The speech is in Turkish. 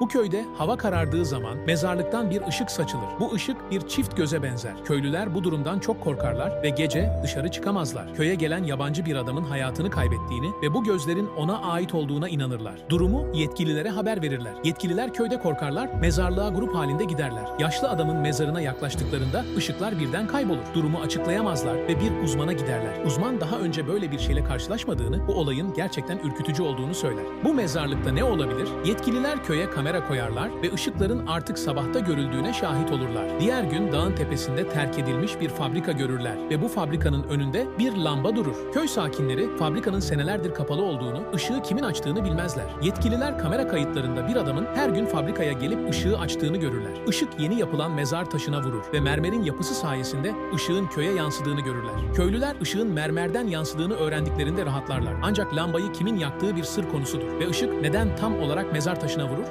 Bu köyde hava karardığı zaman mezarlıktan bir ışık saçılır. Bu ışık bir çift göze benzer. Köylüler bu durumdan çok korkarlar ve gece dışarı çıkamazlar. Köye gelen yabancı bir adamın hayatını kaybettiğini ve bu gözlerin ona ait olduğuna inanırlar. Durumu yetkililere haber verirler. Yetkililer köyde korkarlar, mezarlığa grup halinde giderler. Yaşlı adamın mezarına yaklaştıklarında ışıklar birden kaybolur. Durumu açıklayamazlar ve bir uzmana giderler. Uzman daha önce böyle bir şeyle karşılaşmadığını, bu olayın gerçekten ürkütücü olduğunu söyler. Bu mezarlıkta ne olabilir? Yetkililer köye kamera koyarlar ve ışıkların artık sabahta görüldüğüne şahit olurlar. Diğer gün dağın tepesinde terk edilmiş bir fabrika görürler ve bu fabrikanın önünde bir lamba durur. Köy sakinleri fabrikanın senelerdir kapalı olduğunu, ışığı kimin açtığını bilmezler. Yetkililer kamera kayıtlarında bir adamın her gün fabrikaya gelip ışığı açtığını görürler. Işık yeni yapılan mezar taşına vurur ve mermerin yapısı sayesinde ışığın köye yansıdığını görürler. Köylüler ışığın mermerden yansıdığını öğrendiklerinde rahatlarlar. Ancak lambayı kimin yaktığı bir sır konusudur ve ışık neden tam olarak mezar taşına vurur?